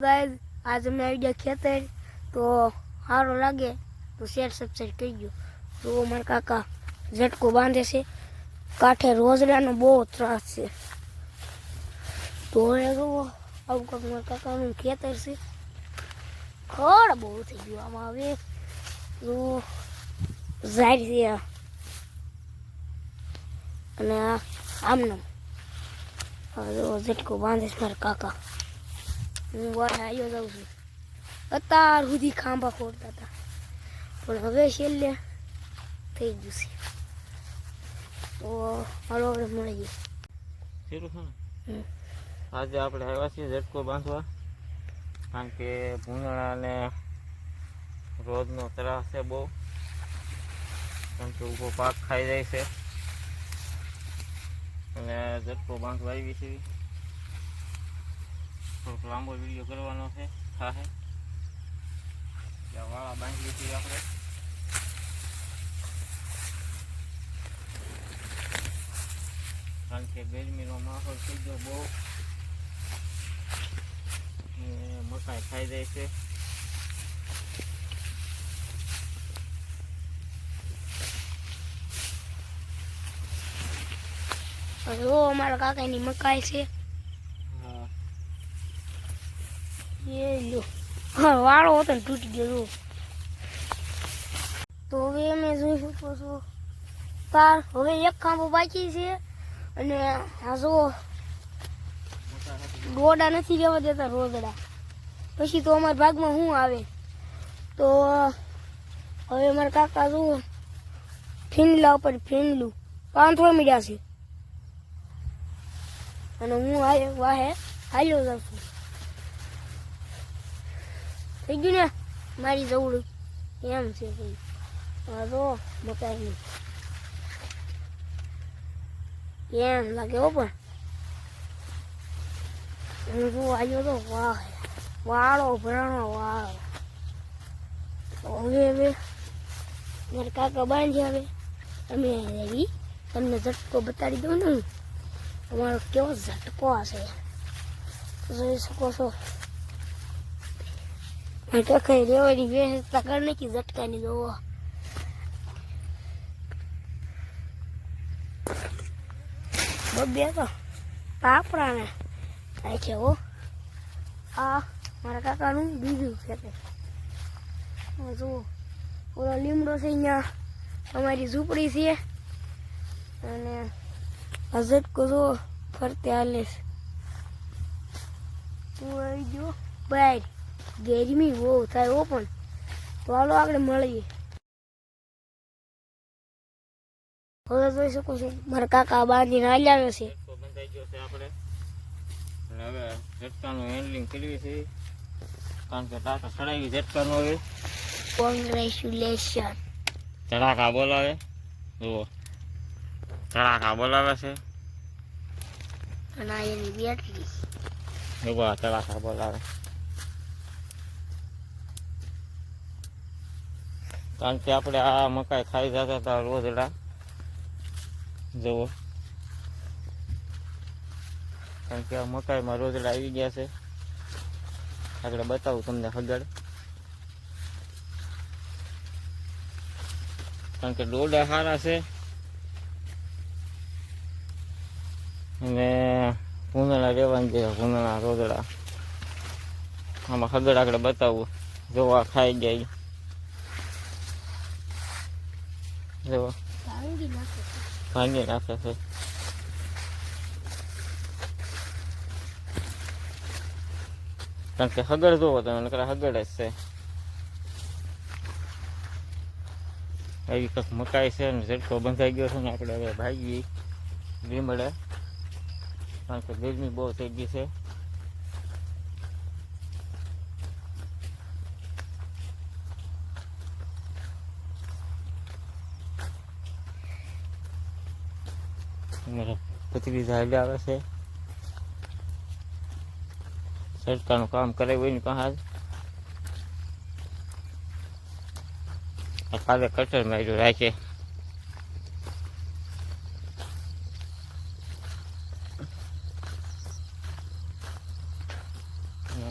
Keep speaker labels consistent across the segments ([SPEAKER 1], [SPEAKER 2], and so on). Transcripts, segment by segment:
[SPEAKER 1] Guys આજ અમે આવી ગયા ખેતર તો સારો લાગે તો શેર સબસ્ક્રાઈબ કરી દો તો મારા કાકા ઝટકો બાંધે છે કાંઠે રોજડાનો બહુ ત્રાસ છે તો હવે જુઓ આવું કાંક મારા કાકાનું ખેતર છે ખડ બહુ થઈ ગયું આમાં હવે તો ઝાડ છે આ. અને આ આમનો હવે જુઓ ઝટકો બાંધે છે મારા કાકા હું વાર આવ્યો જાઉં છું અત્યાર સુધી ખાંભા ખોડતા હતા પણ હવે છેલ્લે થઈ ગયું છે તો હાલો આપણે મળીએ
[SPEAKER 2] શીરું છે ને
[SPEAKER 1] હમ.
[SPEAKER 2] આજે આપણે આવ્યા છીએ ઝટકો બાંધવા કારણ કે ભૂંગળા અને રોજનો ત્રાસ છે બહુ કારણ કે ઊભો પાક ખાઈ જાય છે અને ઝટકો બાંધવા આવી છે. થોડોક લાંબો વીડિયો કરવાનો છે ત્યાં વાળા બાંધીએ છીએ આપણે. કારણ કે ગરમીનો માહોલ થઈ ગયો બહુ. મકાઈ ખાઈ જાય છે.
[SPEAKER 1] અમારા કાકાની મકાઈ છે
[SPEAKER 2] હા
[SPEAKER 1] એ લો વાળો હતો ને તૂટી ગયો તો હવે અમે જોઈ શકો છો તાર. હવે એક ખાંભો બાકી છે અને આ
[SPEAKER 2] જો
[SPEAKER 1] ડોડા નથી રહેવા દેતા રોગડા પછી તો અમારા ભાગમાં શું આવે? તો, હવે અમારા કાકા જુઓ ફીનલા ઉપર ફીનલું પાંથવા મીડ્યા છે. અને હું વાહે હાલ્યો જાઉં છું. થઈ ગયું ને મારી જવડું એમ છે તો મકાઈ એમ લાગે હો પણ. હું જો આવ્યો તો વાહ. વાળો ભરાણો વાળો હવે હવે મારા કાકા બાંધી આવે તમે એવી તમને ઝટકો બતાડી દઉં ને અમારો કેવો ઝટકો હશે. જોઈ શકો છો. મારા કાકાએ રેવાની વ્યવસ્થા કરી નાખી ઝટકાની જોવો બબ્બે તો પાપડાને થાય છે હો આ મારા કાકાનું બીજું ખેતર જુઓ ઓલો લીમડો છે અહીંયા અમારી ઝૂંપડી છે અને આ ઝટકો જુઓ ફરતે હાલે હું આવી ગયો બહાર ગરમી બહુ થાય હો પણ. તો હાલો આપણે મળીએ. હવે જોઈ શકો છો મારા કાકા બાંધીને હાલ્યા આવે છે.
[SPEAKER 2] બંધાઈ ગયો છે આપણે. હવે ઝટકાનું હેન્ડલિંગ કરવી છે. કારણ કે ટાટા ચડાવી ઝટકાનું હવે.
[SPEAKER 1] કોંગ્રેચ્યુલેશન
[SPEAKER 2] ધડાકા બોલાવે. જુઓ. ધડાકા બોલાવે છે.
[SPEAKER 1] અને એની બેટરી.
[SPEAKER 2] જુઓ ધડાકા બોલાવે. કારણ કે આપણે આ મકાઈ ખાઈ જતા હતા રોજડા. જુઓ. કારણ કે આ મકાઈમાં રોજડા આવી ગયા છે. આગળ બતાવું તમને હગડ કારણ કે ડોડા સારા છે. અને ભૂંદણા રહેવાની છે ભૂંદણા રોજડા. આમાં હગડ આગળ બતાવું. જોવા ખાઈ જાય. જોવા
[SPEAKER 1] ભાંગી નાખે છે.
[SPEAKER 2] ભાંગી નાખે છે કારણ કે હગડ જોવો તમે નકર હગડ જ છે એવી કંઈક મકાઈ છે ને ઝટકો બંધાઈ ગયો છે ને આપણે હવે ભાગી લીમડે કારણ કે ગરમી બહુ થઈ ગઈ છે અમારા ભત્રીજા હાલ્યા આવે છે સરકારનું કામ કરાવ્યું હોય ને પાસે આ કાલે કટર માર્યું રાખે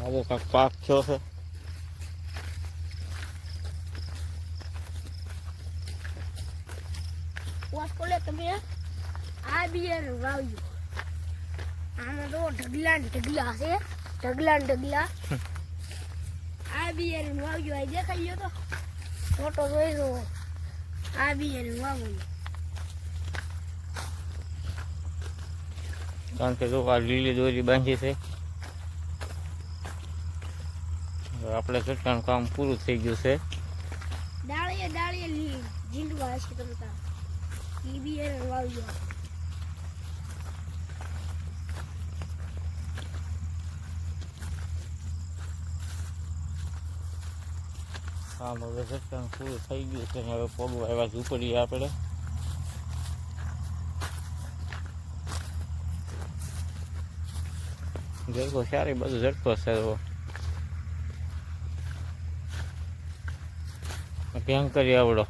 [SPEAKER 2] હવે કાંક પાક થયો છે
[SPEAKER 1] વાસ્કોલે તમે આ બિયારણ વાવ્યું આમાં તો ઢગલા ને ઢગલા છે. ઢગલા ને ઢગલા. આ બિયારણ વાવ્યું આ દેખાઈ ગયો તો ફોટો જોઈ દો આ બિયારણ વાવ્યું
[SPEAKER 2] કારણ કે જો આ લીલી દોરી બાંધી છે. હવે આપણે ચટકાનું કામ પૂરું થઈ ગયું છે.
[SPEAKER 1] ડાળીએ ડાળીએ લી ઝીંડવા હશે તમે તાર. ઈ બિયારણ વાવ્યું
[SPEAKER 2] કામ હવે ચટકાનું પૂરું થઈ ગયું છે હવે પગું આવ્યા ઝૂંપડીએ આપણે. ઝડપો સારી બધું ઝડપો છે તો કરી આવડો?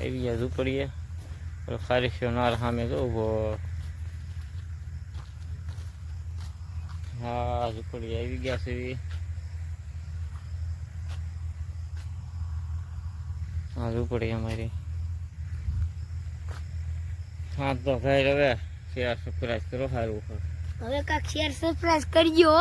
[SPEAKER 2] એવી ઝૂંપડીએ ખારીશો નાર સામે જો ઊભો હા ઝૂંપડી આવી ગયા છે. હા ઝૂંપડી અમારી. હા, તો ભાઈ, હવે શેર સપ્રાઈઝ કરો સારું
[SPEAKER 1] હવે કાંક શેર સરપ્રાઈઝ કરજો